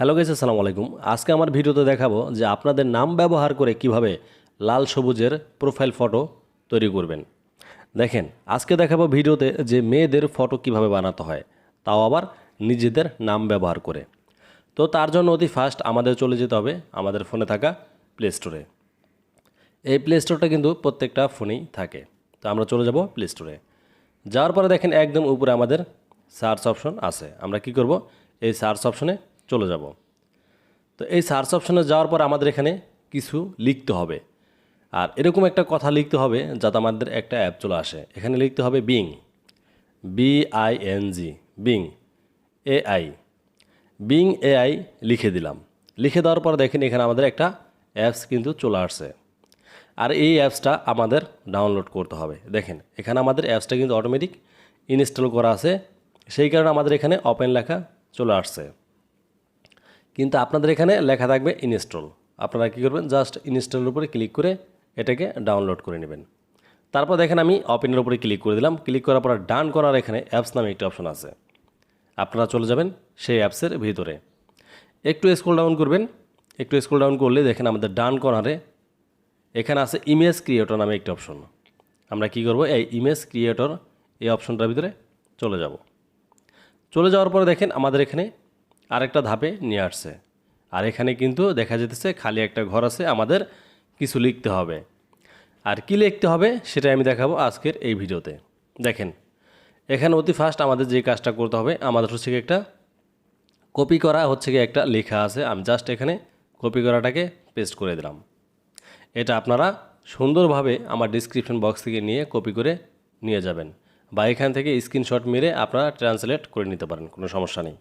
Hello guys, আসসালামু আলাইকুম। আজকে আমার ভিডিওতে দেখাবো যে আপনাদের নাম ব্যবহার করে কীভাবে লাল সবুজের প্রোফাইল ফটো তৈরি করবেন। দেখেন, আজকে দেখাবো ভিডিওতে যে মেয়েদের ফটো কীভাবে বানাতে হয়, তাও আবার নিজেদের নাম ব্যবহার করে। তো তার জন্য অতি ফার্স্ট আমাদের চলে যেতে হবে আমাদের ফোনে থাকা প্লে স্টোরে এই প্লে স্টোরটা কিন্তু প্রত্যেকটা ফোনেই থাকে। তো আমরা চলে যাব প্লে স্টোরে যাওয়ার পরে দেখেন একদম উপরে আমাদের সার্চ অপশন আছে। আমরা কি করব? এই সার্চ অপশনে চলে যাব। তো এই সার্চ অপশনে যাওয়ার পর আমাদের এখানে কিছু লিখতে হবে। আর এরকম একটা কথা লিখতে হবে যাতে আমাদের একটা অ্যাপ চলে আসে। এখানে লিখতে হবে Bing B I N G Bing A I Bing AI লিখে দিলাম। লিখে দেওয়ার পর দেখেন এখানে আমাদের একটা অ্যাপস কিন্তু চলে আসছে। আর এই অ্যাপসটা আমাদের ডাউনলোড করতে হবে। দেখেন, এখানে আমাদের অ্যাপসটা কিন্তু অটোমেটিক ইনস্টল করা আছে। সেই কারণে আমাদের এখানে ওপেন লেখা চলে আসছে। কিন্তু আপনাদের এখানে লেখা থাকবে ইনস্টল। আপনারা কী করবেন? জাস্ট ইনস্টলের উপরে ক্লিক করে এটাকে ডাউনলোড করে নেবেন। তারপর দেখেন আমি ওপেনের উপরে ক্লিক করে দিলাম। ক্লিক করার পর ডান করার এখানে অ্যাপস নামে একটি অপশন আছে। আপনারা চলে যাবেন সেই অ্যাপসের ভিতরে। একটু স্ক্রল ডাউন করবেন। একটু স্ক্রল ডাউন করলে দেখেন আমাদের ডান কর্নারে এখানে আছে ইমেজ ক্রিয়েটর নামে একটি অপশন। আমরা কি করব? এই ইমেজ ক্রিয়েটর এই অপশনটার ভিতরে চলে যাব। চলে যাওয়ার পরে দেখেন আমাদের এখানে আরেকটা ধাপে নিয়ে আসছে। আর এখানে কিন্তু দেখা যেতেছে খালি একটা ঘর আছে, আমাদের কিছু লিখতে হবে। আর কি লিখতে হবে সেটা আমি দেখাবো আজকের এই ভিডিওতে। দেখেন, এখানে অতি ফার্স্ট আমাদের যে কাজটা করতে হবে, আমাদের হচ্ছে একটা কপি করা, হচ্ছে একটা লেখা আছে। আমি জাস্ট এখানে কপি করাটাকে পেস্ট করে দিলাম। এটা আপনারা সুন্দরভাবে আমার ডিসক্রিপশন বক্স থেকে নিয়ে কপি করে নিয়ে যাবেন। বা এখান থেকে স্ক্রিনশট মেরে আপনারা ট্রান্সলেট করে নিতে পারেন, কোনো সমস্যা নেই।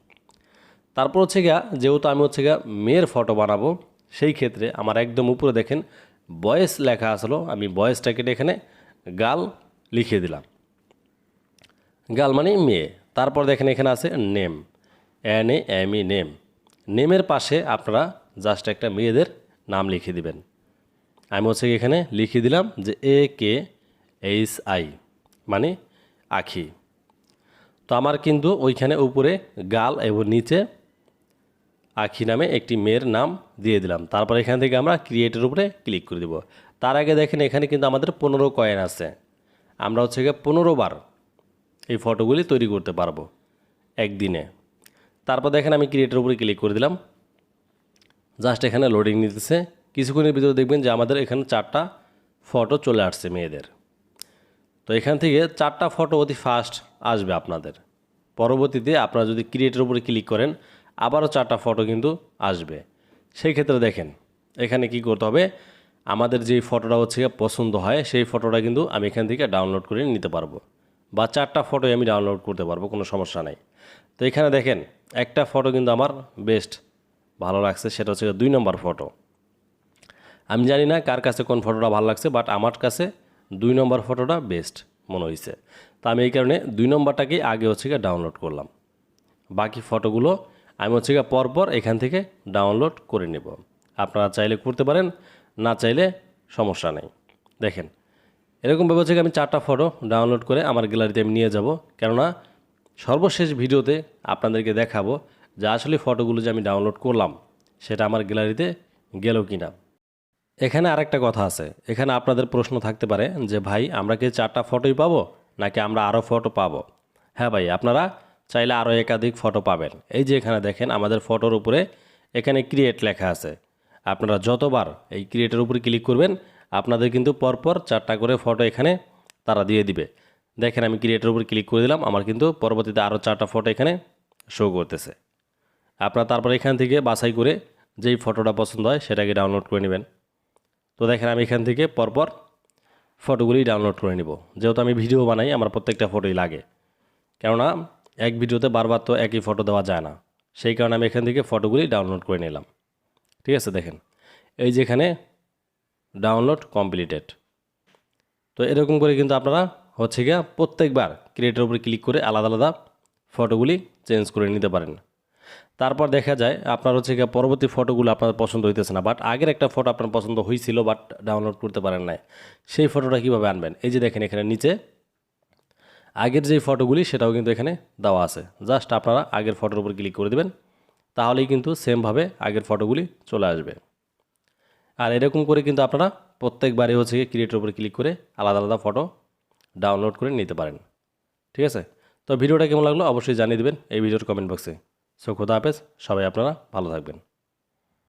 তারপর হচ্ছে গিয়া, যেহেতু আমি হচ্ছে গিয়া মেয়ের ফটো বানাবো, সেই ক্ষেত্রে আমার একদম উপরে দেখেন বয়েস লেখা আসলো, আমি বয়েসটাকে এখানে গাল লিখে দিলাম। গাল মানে মেয়ে। তারপর দেখেন এখানে আছে name N A M E name নেমের পাশে আপনারা জাস্ট একটা মেয়েদের নাম লিখে দিবেন। আমি হচ্ছে এখানে লিখে দিলাম যে এ কে এইচ আই মানে আখি। তো আমার কিন্তু ওইখানে উপরে গাল এবং নিচে আখি নামে একটি মেয়ের নাম দিয়ে দিলাম। তারপর এখান থেকে আমরা ক্রিয়েটের উপরে ক্লিক করে দেব। তার আগে দেখেন এখানে কিন্তু আমাদের পনেরো কয়েন আছে। আমরা হচ্ছে গিয়ে পনেরো বার এই ফটোগুলি তৈরি করতে পারব একদিনে। তারপর দেখেন আমি ক্রিয়েটের উপরে ক্লিক করে দিলাম। জাস্ট এখানে লোডিং নিতেছে। কিছুক্ষণের ভিতরে দেখবেন যে আমাদের এখানে চারটা ফটো চলে আসছে মেয়েদের। তো এখান থেকে চারটা ফটো অতি ফাস্ট আসবে আপনাদের। পরবর্তীতে আপনারা যদি ক্রিয়েটের উপরে ক্লিক করেন আবারও চারটা ফটো কিন্তু আসবে। সেই ক্ষেত্রে দেখেন, এখানে কি করতে হবে? আমাদের যেই ফটোটা হচ্ছে পছন্দ হয়, সেই ফটোটা কিন্তু আমি এখান থেকে ডাউনলোড করে নিতে পারব। বা চারটা ফটোই আমি ডাউনলোড করতে পারব, কোনো সমস্যা নাই। তো এখানে দেখেন, একটা ফটো কিন্তু আমার বেস্ট ভালো লাগছে, সেটা হচ্ছে দুই নম্বর ফটো। আমি জানি না কার কাছে কোন ফটোটা ভালো লাগছে বাট আমার কাছে দুই নম্বর ফটোটা বেস্ট মনে হয়েছে তো আমি এই কারণে দুই নম্বরটাকেই আগে হচ্ছে ডাউনলোড করলাম। বাকি ফটোগুলো আমি হচ্ছে গিয়ে পরপর এখান থেকে ডাউনলোড করে নেব। আপনারা চাইলে করতে পারেন, না চাইলে সমস্যা নেই। দেখেন এরকমভাবে হচ্ছে আমি চারটা ফটো ডাউনলোড করে আমার গ্যালারিতে আমি নিয়ে যাব। কেননা, সর্বশেষ ভিডিওতে আপনাদেরকে দেখাবো যে আসলে ফটোগুলো যে আমি ডাউনলোড করলাম, সেটা আমার গ্যালারিতে গেল কি না এখানে আরেকটা কথা আছে। এখানে আপনাদের প্রশ্ন থাকতে পারে যে, ভাই, আমরা কি চারটা ফটোই পাবো, নাকি আমরা আরও ফটো পাবো? হ্যাঁ ভাই, আপনারা চাইলে আরও একাধিক ফটো পাবেন। এই যে এখানে দেখেন, আমাদের ফটোর উপরে এখানে ক্রিয়েট লেখা আছে। আপনারা যতবার এই ক্রিয়েটের উপরে ক্লিক করবেন, আপনাদের কিন্তু পরপর চারটা করে ফটো এখানে তারা দিয়ে দিবে। দেখেন, আমি ক্রিয়েটের উপর ক্লিক করে দিলাম, আমার কিন্তু পরবর্তীতে আরও চারটা ফটো এখানে শো করতেছে। আপনারা তারপর এখান থেকে বাছাই করে যেই ফটোটা পছন্দ হয়, সেটাকে ডাউনলোড করে নেবেন। তো দেখেন, আমি এখান থেকে পরপর ফটোগুলি ডাউনলোড করে নিব। যেহেতু আমি ভিডিও বানাই, আমার প্রত্যেকটা ফটোই লাগে। কেননা এক ভিডিওতে বারবার তো একই ফটো দেওয়া যায় না। সেই কারণে আমি এখান থেকে ফটোগুলি ডাউনলোড করে নিলাম। ঠিক আছে, দেখেন। এই যেখানে ডাউনলোড কমপ্লিটেড তো এরকম করে কিন্তু আপনারা হচ্ছে গিয়া প্রত্যেকবার ক্রিয়েটের উপরে ক্লিক করে আলাদা আলাদা ফটোগুলি চেঞ্জ করে নিতে পারেন। তারপর দেখা যায় আপনার হচ্ছে গিয়ে পরবর্তী ফটোগুলো আপনার পছন্দ হইতেছে না বাট আগের একটা ফটো আপনার পছন্দ হয়েছিল বাট ডাউনলোড করতে পারেন নাই। সেই ফটোটা কীভাবে আনবেন? এই যে দেখেন এখানে নিচে আগের যে ফটোগুলি, সেটাও কিন্তু এখানে দেওয়া আছে। জাস্ট আপনারা আগের ফটোর উপর ক্লিক করে দেবেন, তাহলেই কিন্তু সেমভাবে আগের ফটোগুলি চলে আসবে। আর এরকম করে কিন্তু আপনারা প্রত্যেকবারে হচ্ছে ক্রিয়েটের উপরে ক্লিক করে আলাদা আলাদা ফটো ডাউনলোড করে নিতে পারেন। ঠিক আছে? তো ভিডিওটা কেমন লাগল অবশ্যই জানিয়ে দেবেন এই ভিডিওর কমেন্ট বক্সে সো, খোদা হাফেজ, সবাই আপনারা ভালো থাকবেন।